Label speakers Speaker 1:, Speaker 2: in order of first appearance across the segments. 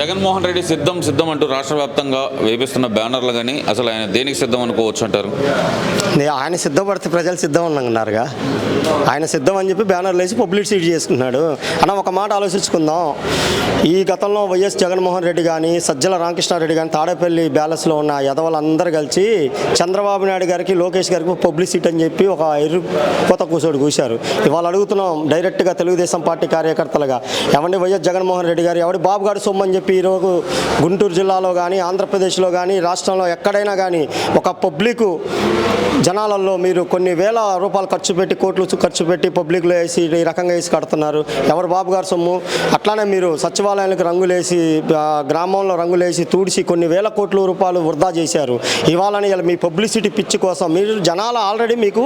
Speaker 1: జగన్మోహన్ రెడ్డి సిద్ధం సిద్ధం అంటూ రాష్ట్ర వ్యాప్తంగా వేపిస్తున్న బ్యానర్లు కానీ అసలు ఆయన దేనికి సిద్ధం అనుకోవచ్చు అంటారు?
Speaker 2: నే- ఆయన సిద్ధపడితే ప్రజలు సిద్ధం ఉన్నారన్నారుగా ఆయన సిద్ధం అని చెప్పి బ్యానర్లు వేసి పబ్లిసిటీ చేసుకున్నాడు అన్న ఒక మాట ఆలోచించుకుందాం. ఈ గతంలో వైఎస్ జగన్మోహన్ రెడ్డి కానీ సజ్జల రామకృష్ణారెడ్డి కానీ తాడేపల్లి బ్యాలెన్స్లో ఉన్న యదవలందరూ కలిసి చంద్రబాబు నాయుడు గారికి లోకేష్ గారికి పబ్లిసిటీ అని చెప్పి ఒక ఎరుపోత కూసోడు కూశారు. ఇవాళ అడుగుతున్నాం డైరెక్ట్గా తెలుగుదేశం పార్టీ కార్యకర్తలుగా. ఎవరిని వైఎస్ జగన్మోహన్ రెడ్డి గారు ఎవడి బాబు గారు సొమ్మని చెప్పి చెప్పి ఈరోజు గుంటూరు జిల్లాలో కానీ ఆంధ్రప్రదేశ్లో కానీ రాష్ట్రంలో ఎక్కడైనా కానీ ఒక పబ్లిక్ జనాలలో మీరు కొన్ని వేల రూపాయలు ఖర్చు పెట్టి కోట్లు ఖర్చు పెట్టి పబ్లిక్లో వేసి ఈ రకంగా వేసి కడుతున్నారు. ఎవరు బాబు గారు సొమ్ము? అట్లానే మీరు సచివాలయాలకు రంగులేసి గ్రామంలో రంగులేసి తూడిసి కొన్ని వేల కోట్ల రూపాయలు వృధా చేశారు. ఇవాళని ఇలా మీ పబ్లిసిటీ పిచ్చి కోసం మీరు జనాలు ఆల్రెడీ మీకు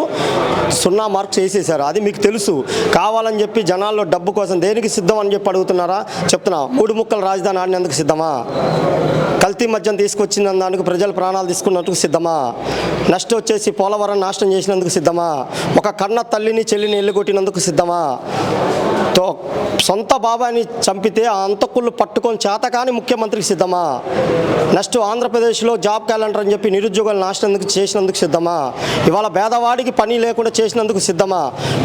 Speaker 2: సున్నా మార్క్స్ వేసేసారు అది మీకు తెలుసు. కావాలని చెప్పి జనాల్లో డబ్బు కోసం దేనికి సిద్ధం అని చెప్పి అడుగుతున్నారా? చెప్తున్నా. మూడు ముక్కల రాజధాని కాపాడినందుకు సిద్ధమా? కల్తీ మద్యం తీసుకొచ్చిన దానికి ప్రజల ప్రాణాలు తీసుకున్నందుకు సిద్ధమా? నెక్స్ట్ వచ్చేసి పోలవరం నాశనం చేసినందుకు సిద్ధమా? ఒక కన్న తల్లిని చెల్లిని ఎల్లుగొట్టినందుకు సిద్ధమా? తో సొంత బాబాయ్ని చంపితే ఆ అంతకుళ్ళు పట్టుకొని చేతకాని ముఖ్యమంత్రికి సిద్ధమా? నెక్స్ట్ ఆంధ్రప్రదేశ్లో జాబ్ క్యాలెండర్ అని చెప్పి నిరుద్యోగాలు నాశనందుకు చేసినందుకు సిద్ధమా? ఇవాళ పేదవాడికి పని లేకుండా చేసినందుకు సిద్ధమా?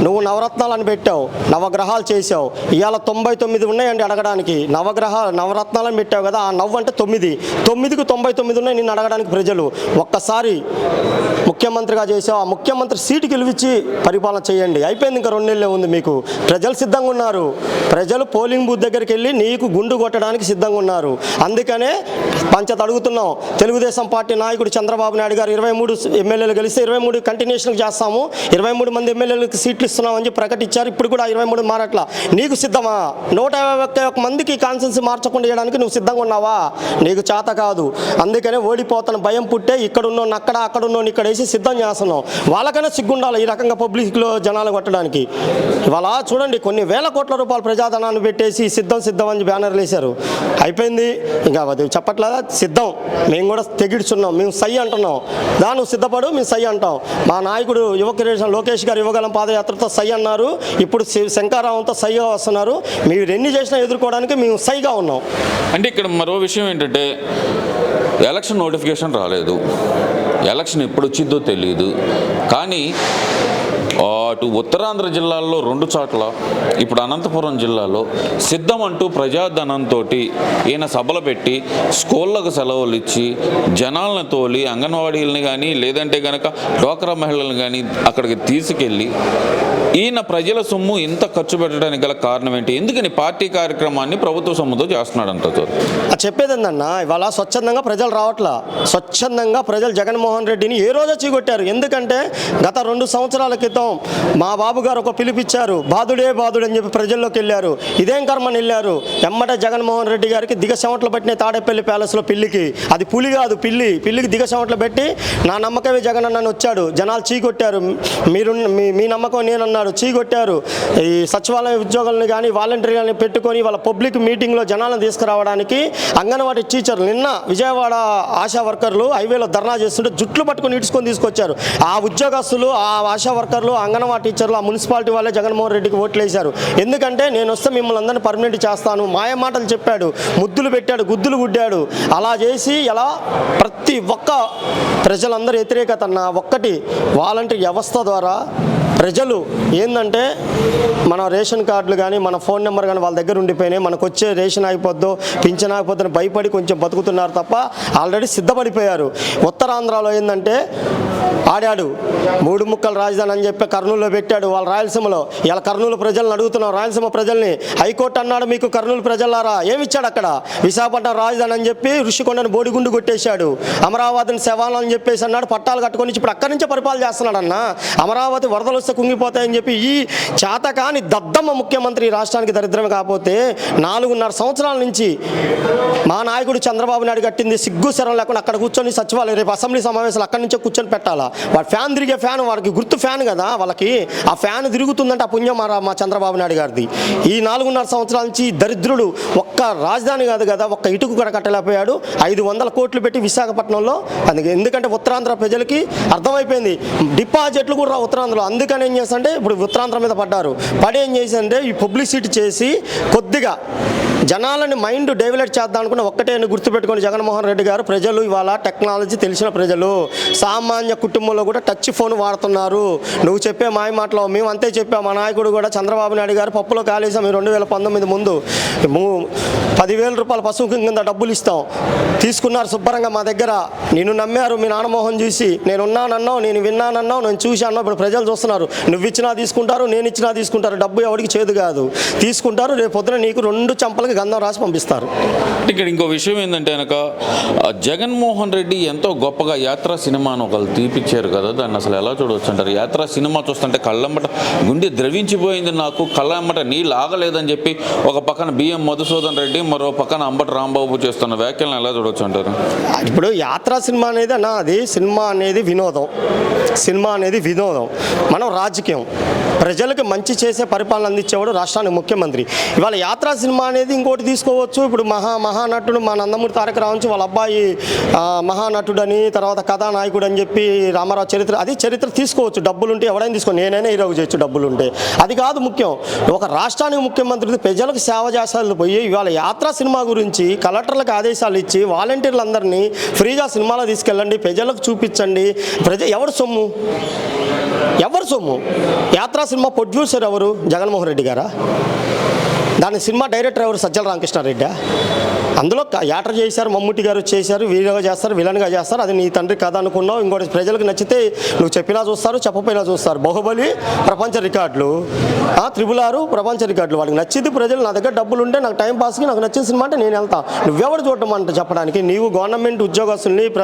Speaker 2: నువ్వు నవరత్నాలను పెట్టావు నవగ్రహాలు చేసావు ఇవాళ తొంభై తొమ్మిది ఉన్నాయండి అడగడానికి. నవగ్రహ నవరత్నాలను పెట్టావు కదా ఆ నవ్వు అంటే తొమ్మిది. తొమ్మిదికి తొంభై తొమ్మిది ఉన్నాయి నిన్ను అడగడానికి ప్రజలు. ఒక్కసారి ముఖ్యమంత్రిగా చేసావు ఆ ముఖ్యమంత్రి సీటు గెలిపించి పరిపాలన చేయండి. అయిపోయింది ఇంకా రెండు నెలలే ఉంది మీకు. ప్రజలు సిద్ధంగా ఉన్నారు. ప్రజలు పోలింగ్ బూత్ దగ్గరికి వెళ్ళి నీకు గుండు కొట్టడానికి సిద్ధంగా ఉన్నారు. అందుకనే పంచత అడుగుతున్నాం తెలుగుదేశం పార్టీ నాయకుడు చంద్రబాబు నాయుడు గారు ఇరవై మూడు ఎమ్మెల్యేలు గెలిస్తే ఇరవై మూడు కంటిన్యూషన్ చేస్తాము. ఇరవై మూడు మంది ఎమ్మెల్యేలకు సీట్లు ఇస్తున్నామని చెప్పి ప్రకటించారు. ఇప్పుడు కూడా ఇరవై మూడు మారట్ల. నీకు సిద్ధమా? నూట యాభై ఒక్క మందికి కాన్సెన్స్ మార్చకుండా చేయడానికి నువ్వు సిద్ధంగా ఉన్నావా? నీకు చేత కాదు. అందుకనే ఓడిపోతాను భయం పుట్టే ఇక్కడ ఉన్నోని అక్కడ అక్కడ ఉన్నోని ఇక్కడ వేసి సిద్ధం చేస్తున్నాం. వాళ్ళకైనా సిగ్గుండాలి ఈ రకంగా పబ్లిక్లో జనాలు కొట్టడానికి. ఇవాళ చూడండి కొన్ని వేల కోట్ల రూపాయలు ప్రజాధనాన్ని పెట్టేసి సిద్ధం సిద్ధం అని బ్యానర్లు వేశారు. అయిపోయింది. ఇంకా అది చెప్పట్లేదా? సిద్ధం. మేము కూడా తెగిడుచున్నాం. మేము సై అంటున్నాం. దాన్ని సిద్ధపడు మేము సై అంటాం. మా నాయకుడు యువ కిరీటం లోకేష్ గారు యువగలం పాదయాత్రతో సై అన్నారు. ఇప్పుడు శంకారావంతో సైగా వస్తున్నారు. మీరు ఎన్ని చేసినా ఎదుర్కోవడానికి మేము సైగా ఉన్నాం.
Speaker 1: అంటే ఇక్కడ మరో విషయం ఏంటంటే ఎలక్షన్ నోటిఫికేషన్ రాలేదు. ఎలక్షన్ ఎప్పుడు వచ్చిందో తెలియదు కానీ అటు ఉత్తరాంధ్ర జిల్లాల్లో రెండు చోట్ల ఇప్పుడు అనంతపురం జిల్లాలో సిద్ధం అంటూ ప్రజాధనంతో ఈయన సభలు పెట్టి స్కూళ్ళకు సెలవులు ఇచ్చి జనాలను తోలి అంగన్వాడీలని కానీ లేదంటే కనుక డోక్రా మహిళలను కానీ అక్కడికి తీసుకెళ్ళి ఈయన ప్రజల సొమ్ము ఇంత ఖర్చు పెట్టడానికి గల కారణం ఏంటి? ఎందుకని పార్టీ కార్యక్రమాన్ని ప్రభుత్వ సొమ్ముతో చేస్తున్నాడు సార్?
Speaker 2: అది చెప్పేది ఏందన్నా ఇవాళ స్వచ్ఛందంగా ప్రజలు రావట్లా. స్వచ్ఛందంగా ప్రజలు జగన్మోహన్ రెడ్డిని ఏ రోజో చీగొట్టారు ఎందుకంటే గత రెండు సంవత్సరాల క్రితం మా బాబు గారు ఒక పిలిపిచ్చారు. బాధుడే బాధుడు అని చెప్పి ప్రజల్లోకి వెళ్ళారు. ఇదేం కర్మని వెళ్ళారు? ఎమ్మట జగన్మోహన్ రెడ్డి గారికి దిగ చెమటలు పెట్టిన తాడేపల్లి ప్యాలెస్లో పిల్లికి. అది పులి కాదు పిల్లి. పిల్లికి దిగ చెమటలు పెట్టి నా నమ్మకమే జగన్ అన్నని వచ్చాడు. జనాలు చీకొట్టారు మీరు మీ నమ్మకం నేనన్నాడు. చీకొట్టారు ఈ సచివాలయ ఉద్యోగులను కానీ వాలంటీర్లను పెట్టుకొని వాళ్ళ పబ్లిక్ మీటింగ్లో జనాలను తీసుకురావడానికి అంగన్వాడీ టీచర్లు నిన్న విజయవాడ ఆశా వర్కర్లు హైవేలో ధర్నా చేస్తుంటే జుట్లు పట్టుకొని ఇడ్చుకొని తీసుకొచ్చారు. ఆ ఉద్యోగస్తులు ఆ ఆశా వర్కర్లు అంగన్వాడీ టీచర్లు ఆ మున్సిపాలిటీ వాళ్ళే జగన్మోహన్ రెడ్డికి ఓట్లు వేశారు. ఎందుకంటే నేను వస్తే మిమ్మల్ని అందరినీ పర్మనెంట్ చేస్తాను. మాయ మాటలు చెప్పాడు ముద్దులు పెట్టాడు గుద్దులు గుడ్డాడు. అలా చేసి ఎలా ప్రతి ఒక్క ప్రజలందరూ వ్యతిరేకత అన్న ఒక్కటి వాలంటీర్ వ్యవస్థ ద్వారా ప్రజలు ఏంటంటే మన రేషన్ కార్డులు కానీ మన ఫోన్ నెంబర్ కానీ వాళ్ళ దగ్గర ఉండిపోయినాయి. మనకు వచ్చే రేషన్ అయిపోద్దో పింఛన్ అయిపోద్దని భయపడి కొంచెం బతుకుతున్నారు తప్ప ఆల్రెడీ సిద్ధపడిపోయారు. ఉత్తరాంధ్రలో ఏంటంటే ఆడాడు. మూడు ముక్కలు రాజధాని అని చెప్పి కర్నూలులో పెట్టాడు. వాళ్ళ రాయలసీమలో ఇలా కర్నూలు ప్రజలను అడుగుతున్నాం. రాయలసీమ ప్రజల్ని హైకోర్టు అన్నాడు మీకు కర్నూలు ప్రజలారా ఏమిచ్చాడు అక్కడ? విశాఖపట్నం రాజధాని అని చెప్పి ఋషికొండను బోడిగుండు కొట్టేశాడు. అమరావతిని శవాలను అని చెప్పేసి అన్నాడు. పట్టాలు కట్టుకొని ఇప్పుడు అక్కడి నుంచే పరిపాలన చేస్తున్నాడు అన్న. అమరావతి వరదలు వస్తే కుంగిపోతాయని చెప్పి ఈ చేతకాని దద్దమ్మ ముఖ్యమంత్రి ఈ రాష్ట్రానికి దరిద్రం కాకపోతే నాలుగున్నర సంవత్సరాల నుంచి మా నాయకుడు చంద్రబాబు నాయుడు కట్టింది సిగ్గు శరం లేకుండా అక్కడ కూర్చొని సచివాలయం రేపు అసెంబ్లీ సమావేశాలు అక్కడి నుంచే కూర్చొని పెట్టాలి? వాడు ఫ్యాన్ తిరిగే ఫ్యాన్ వాడికి గుర్తు ఫ్యాన్ కదా వాళ్ళకి ఆ ఫ్యాన్ తిరుగుతుందంటే ఆ పుణ్యం మా రా- మా చంద్రబాబు నాయుడు గారిది. ఈ నాలుగున్నర సంవత్సరాల నుంచి దరిద్రుడు ఒక్క రాజధాని కాదు కదా ఒక్క ఇటుకు కూడా కట్టలేకపోయాడు. ఐదు వందల కోట్లు పెట్టి విశాఖపట్నంలో అందుకే ఎందుకంటే ఉత్తరాంధ్ర ప్రజలకి అర్థమైపోయింది. డిపాజిట్లు కూడా ఉత్తరాంధ్రలో. అందుకని ఏం చేస్తుంటే ఇప్పుడు ఉత్తరాంధ్ర మీద పడ్డారు. పడి ఏం చేసిందంటే ఈ పబ్లిసిటీ చేసి కొద్దిగా జనాలని మైండ్ డెవలప్ చేద్దాం అనుకున్న ఒక్కటే గుర్తుపెట్టుకొని జగన్మోహన్ రెడ్డి గారు. ప్రజలు ఇవాళ టెక్నాలజీ తెలిసిన ప్రజలు. సామాన్య కుటుంబంలో కూడా టచ్ ఫోన్ వాడుతున్నారు. నువ్వు చెప్పే మాయ మాటలో మేము అంతే చెప్పాం. మా నాయకుడు కూడా చంద్రబాబు నాయుడు గారు పప్పులో కాలేసాం రెండు వేల పంతొమ్మిది ముందు. పదివేల రూపాయల పశువు కింద డబ్బులు ఇస్తాం. తీసుకున్నారు శుభ్రంగా మా దగ్గర. నిన్ను నమ్మారు మీ నాన్నమోహన్ చూసి నేను ఉన్నానన్నావు నేను విన్నానన్నావు నేను చూశాను ఇప్పుడు ప్రజలు చూస్తున్నారు. నువ్వు ఇచ్చినా తీసుకుంటారు నేను ఇచ్చినా తీసుకుంటారు. డబ్బు ఎవరికి చేదు కాదు. తీసుకుంటారు రేపు పొద్దున నీకు రెండు చంపలకి గంధం రాసి పంపిస్తారు.
Speaker 1: ఇక్కడ ఇంకో విషయం ఏంటంటే కనుక జగన్మోహన్ రెడ్డి ఎంతో గొప్పగా యాత్ర సినిమాను ఒకళ్ళు తీపిచ్చారు కదా. దాన్ని అసలు ఎలా చూడవచ్చు అంటారు? యాత్ర సినిమా చూస్తుంటే కళ్ళమ్మట గుండె ద్రవించిపోయింది నాకు. కళ్ళమ్మట నీళ్ళు ఆగలేదని చెప్పి ఒక పక్కన బిఎం మధుసూదన్ రెడ్డి మరో పక్కన అంబటి రాంబాబు చేస్తున్న వ్యాఖ్యలను ఎలా చూడవచ్చు అంటారు?
Speaker 2: ఇప్పుడు యాత్రా సినిమా అనేది అన్న అది సినిమా అనేది వినోదం. సినిమా అనేది వినోదం. మనం రాజకీయం. ప్రజలకు మంచి చేసే పరిపాలన అందించేవాడు రాష్ట్రానికి ముఖ్యమంత్రి. ఇవాళ యాత్రా సినిమా అనేది ఇంకోటి తీసుకోవచ్చు. ఇప్పుడు మహా మహానటుడు మా నందమూరి తారక రావచ్చు వాళ్ళ అబ్బాయి మహానటుడని మహానటుడు అని తర్వాత కథానాయకుడు అని చెప్పి రామారావు చరిత్ర అది చరిత్ర తీసుకోవచ్చు. డబ్బులుంటే ఎవడైనా తీసుకో నేనైనా ఈరోజు చేయొచ్చు డబ్బులుంటే. అది కాదు ముఖ్యం. ఒక రాష్ట్రానికి ముఖ్యమంత్రి ప్రజలకు సేవ చేసాలు పోయి ఇవాళ యాత్రా సినిమా గురించి కలెక్టర్లకు ఆదేశాలు ఇచ్చి వాలంటీర్లందరినీ ఫ్రీగా సినిమాలో తీసుకెళ్ళండి ప్రజలకు చూపించండి. ప్రజ ఎవరు సొమ్ము? ఎవరు సొమ్ము? యాత్రా సినిమా ప్రొడ్యూసర్ ఎవరు? జగన్మోహన్ రెడ్డి గారా? దాని సినిమా డైరెక్టర్ ఎవరు? సజ్జల రామకృష్ణారెడ్డి. అందులో యాటర్ చేశారు మమ్ముట్టి గారు చేశారు వీడియోగా చేస్తారు విలన్గా చేస్తారు. అది నీ తండ్రి కథ అనుకున్నావు. ఇంకోటి ప్రజలకు నచ్చితే నువ్వు చెప్పినా చూస్తారు చెప్పపోయినా చూస్తారు. బాహుబలి ప్రపంచ రికార్డులు. త్రిబుల్ ఆరు ప్రపంచ రికార్డులు. వాళ్ళకి నచ్చింది ప్రజలు. నా దగ్గర డబ్బులు ఉంటే నాకు టైం పాస్కి నాకు నచ్చిన సినిమా అంటే నేను వెళ్తాను నువ్వెవరు చూడటం అంటే చెప్పడానికి? నీవు గవర్నమెంట్ ఉద్యోగస్తుల్ని ప్ర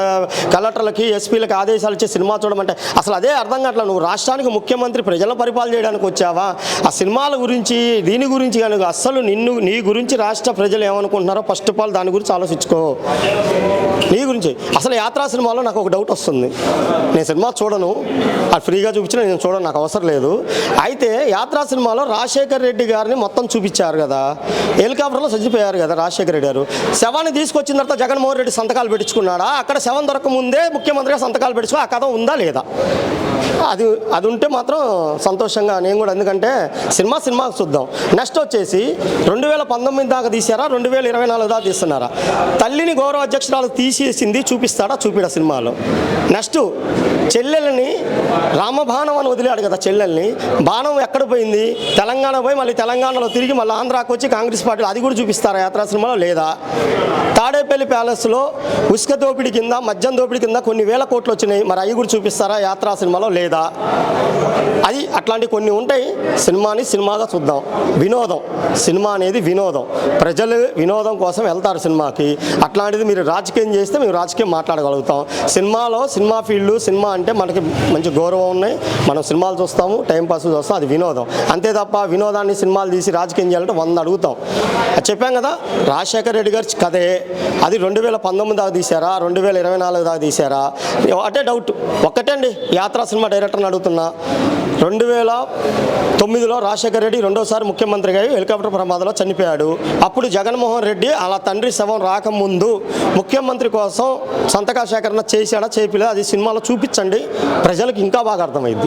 Speaker 2: కలెక్టర్లకి ఎస్పీలకి ఆదేశాలు ఇచ్చి సినిమా చూడమంటే అసలు అదే అర్థం కావట్లేదు నువ్వు రాష్ట్రానికి ముఖ్యమంత్రి ప్రజల పరిపాలన చేయడానికి వచ్చావా? ఆ సినిమాల గురించి దీని గురించి కనుక అస్సలు నిన్ను నీ గురించి రాష్ట్ర ప్రజలు ఏమనుకుంటున్నారో ఫస్ట్ ఆఫ్ ఆల్ దాని గురించి ఆలోచించుకో. నీ గురించి. అసలు యాత్రా సినిమాలో నాకు ఒక డౌట్ వస్తుంది. నేను సినిమా చూడను. అది ఫ్రీగా చూపించిన నేను చూడను నాకు అవసరం లేదు. అయితే యాత్రా సినిమాలో రాజశేఖర్ రెడ్డి గారిని మొత్తం చూపించారు కదా. హెలికాప్టర్లో చచ్చిపోయారు కదా రాజశేఖర్ రెడ్డి గారు. శవాన్ని తీసుకొచ్చిన తర్వాత జగన్మోహన్ రెడ్డి సంతకాలు పెట్టించుకున్నాడా? అక్కడ శవం దొరకముందే ముఖ్యమంత్రిగా సంతకాలు పెట్టించుకో ఆ కథ ఉందా లేదా? అది అది ఉంటే మాత్రం సంతోషంగా నేను కూడా. ఎందుకంటే సినిమా సినిమా చూద్దాం. నెక్స్ట్ వచ్చేసి రెండు వేల పంతొమ్మిది దాకా తీసారా రెండు వేల ఇరవై నాలుగు దాకా తీస్తున్నారా? తల్లిని గౌరవ అధ్యక్షురాలు తీసేసింది చూపిస్తాడా? చూపిడా సినిమాలో. నెక్స్ట్ చెల్లెల్ని రామబాణం అని వదిలాడు కదా చెల్లెల్ని. బాణం ఎక్కడ పోయింది? తెలంగాణ పోయి మళ్ళీ తెలంగాణలో తిరిగి మళ్ళీ ఆంధ్రాకు వచ్చి కాంగ్రెస్ పార్టీ అది కూడా చూపిస్తారా? యాత్రా సినిమాలో లేదా? తాడేపల్లి ప్యాలెస్లో ఉసుక దోపిడీ కింద మద్యం దోపిడి కింద కొన్ని వేల కోట్లు వచ్చినాయి. మరి అవి కూడా చూపిస్తారా? యాత్రా సినిమాలో లేదా? అది అట్లాంటి కొన్ని ఉంటాయి. సినిమాని సినిమాగా చూద్దాం. వినోదం. సినిమా అనేది వినోదం. ప్రజలు వినోదం కోసం వెళ్తారు సినిమాకి. అట్లాంటిది మీరు రాజకీయం చేస్తే మేము రాజకీయం మాట్లాడగలుగుతాం. సినిమాలో సినిమా ఫీల్డ్ సినిమా అంటే మనకి మంచి గౌరవం ఉన్నాయి. మనం సినిమాలు చూస్తాము టైంపాస్ చూస్తాం అది వినోదం. అంతే తప్ప వినోదాన్ని సినిమాలు తీసి రాజకీయం చేయాలంటే వంద అడుగుతాం. అది చెప్పాం కదా రాజశేఖర రెడ్డి గారి కథే. అది రెండు వేల పంతొమ్మిది దాకా తీశారా? రెండు వేల ఇరవై నాలుగు దాకా తీశారా? అంటే డౌట్ ఒక్కటే అండి. యాత్రా సినిమా డైరెక్టర్ని అడుగుతున్నా. రెండు వేల తొమ్మిదిలో రాజశేఖర రెడ్డి రెండోసారి ముఖ్యమంత్రిగా హెలికాప్టర్ ప్రమాదంలో చనిపోయాడు. అప్పుడు జగన్మోహన్ రెడ్డి అలా తండ్రి శవం రాకముందు ముఖ్యమంత్రి కోసం సంతకాల సేకరణ చేశాడా చేయలేదు అది సినిమాలో చూపించండి. ప్రజలకు ఇంకా బాగా అర్థమైంది.